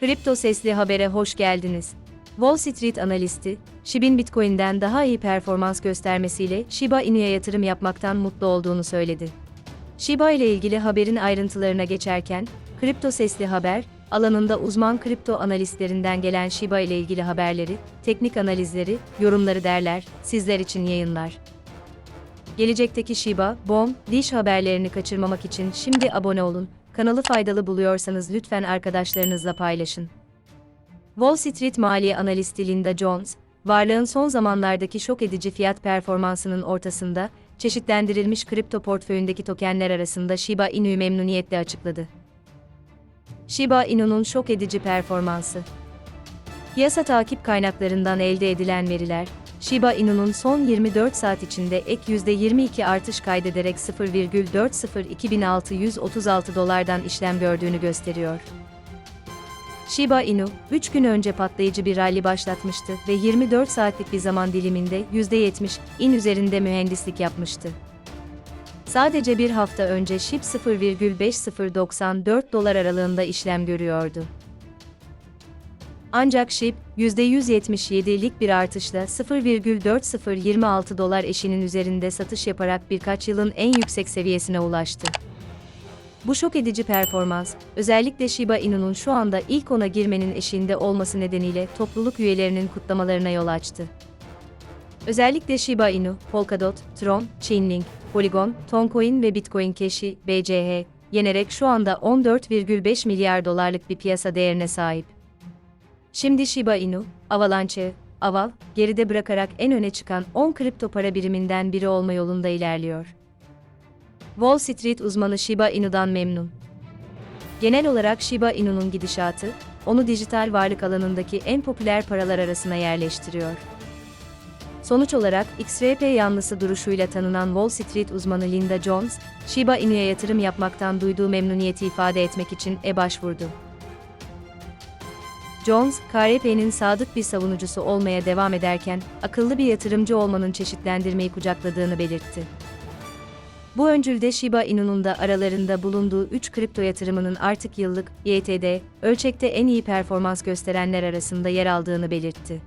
Kripto Sesli Haber'e hoş geldiniz. Wall Street analisti, SHIB'in Bitcoin'den daha iyi performans göstermesiyle Shiba Inu'ya yatırım yapmaktan mutlu olduğunu söyledi. Shiba ile ilgili haberin ayrıntılarına geçerken, Kripto Sesli Haber, alanında uzman kripto analistlerinden gelen Shiba ile ilgili haberleri, teknik analizleri, yorumları derler, sizler için yayınlar. Gelecekteki Shiba, Bom, Dish haberlerini kaçırmamak için şimdi abone olun. Kanalı faydalı buluyorsanız lütfen arkadaşlarınızla paylaşın. Wall Street mali analisti Linda Jones, varlığın son zamanlardaki şok edici fiyat performansının ortasında, çeşitlendirilmiş kripto portföyündeki tokenler arasında Shiba Inu'yu memnuniyetle açıkladı. Shiba Inu'nun şok edici performansı. Piyasa takip kaynaklarından elde edilen veriler, Shiba Inu'nun son 24 saat içinde ek %22 artış kaydederek 0,402.636 dolardan işlem gördüğünü gösteriyor. Shiba Inu, 3 gün önce patlayıcı bir rally başlatmıştı ve 24 saatlik bir zaman diliminde %70 in üzerinde mühendislik yapmıştı. Sadece bir hafta önce SHIB 0,5094 dolar aralığında işlem görüyordu. Ancak SHIB, %177'lik bir artışla 0,4026 dolar eşinin üzerinde satış yaparak birkaç yılın en yüksek seviyesine ulaştı. Bu şok edici performans, özellikle Shiba Inu'nun şu anda ilk ona girmenin eşiğinde olması nedeniyle topluluk üyelerinin kutlamalarına yol açtı. Özellikle Shiba Inu, Polkadot, Tron, Chainlink, Polygon, Toncoin ve Bitcoin Cash'i, BCH, yenerek şu anda 14,5 milyar dolarlık bir piyasa değerine sahip. Şimdi Shiba Inu, Avalanche, Aval, geride bırakarak en öne çıkan 10 kripto para biriminden biri olma yolunda ilerliyor. Wall Street uzmanı Shiba Inu'dan memnun. Genel olarak Shiba Inu'nun gidişatı, onu dijital varlık alanındaki en popüler paralar arasına yerleştiriyor. Sonuç olarak XRP yanlısı duruşuyla tanınan Wall Street uzmanı Linda Jones, Shiba Inu'ya yatırım yapmaktan duyduğu memnuniyeti ifade etmek için e başvurdu. Jones, KRP'nin sadık bir savunucusu olmaya devam ederken, akıllı bir yatırımcı olmanın çeşitlendirmeyi kucakladığını belirtti. Bu öncülde Shiba Inu'nun da aralarında bulunduğu 3 kripto yatırımının artık yıllık, YTD, ölçekte en iyi performans gösterenler arasında yer aldığını belirtti.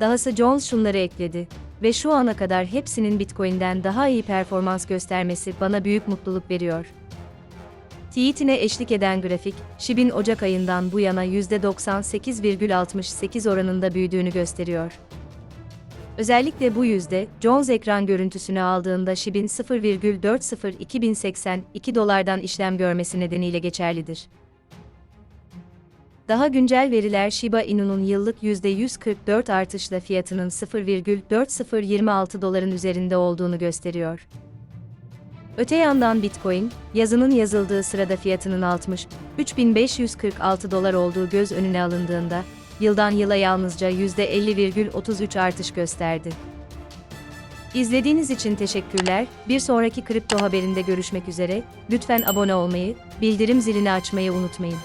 Dahası Jones şunları ekledi ve şu ana kadar hepsinin Bitcoin'den daha iyi performans göstermesi bana büyük mutluluk veriyor. Tweetine eşlik eden grafik, SHIB'in Ocak ayından bu yana %98,68 oranında büyüdüğünü gösteriyor. Özellikle bu yüzde, Jones ekran görüntüsünü aldığında SHIB'in 0,40282 dolardan işlem görmesi nedeniyle geçerlidir. Daha güncel veriler Shiba Inu'nun yıllık %144 artışla fiyatının 0,4026 doların üzerinde olduğunu gösteriyor. Öte yandan Bitcoin, yazının yazıldığı sırada fiyatının 60, 3546 dolar olduğu göz önüne alındığında, yıldan yıla yalnızca %50,33 artış gösterdi. İzlediğiniz için teşekkürler. Bir sonraki kripto haberinde görüşmek üzere. Lütfen abone olmayı, bildirim zilini açmayı unutmayın.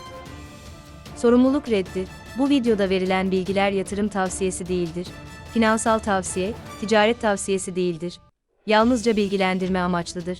Sorumluluk reddi. Bu videoda verilen bilgiler yatırım tavsiyesi değildir. Finansal tavsiye, ticaret tavsiyesi değildir. Yalnızca bilgilendirme amaçlıdır.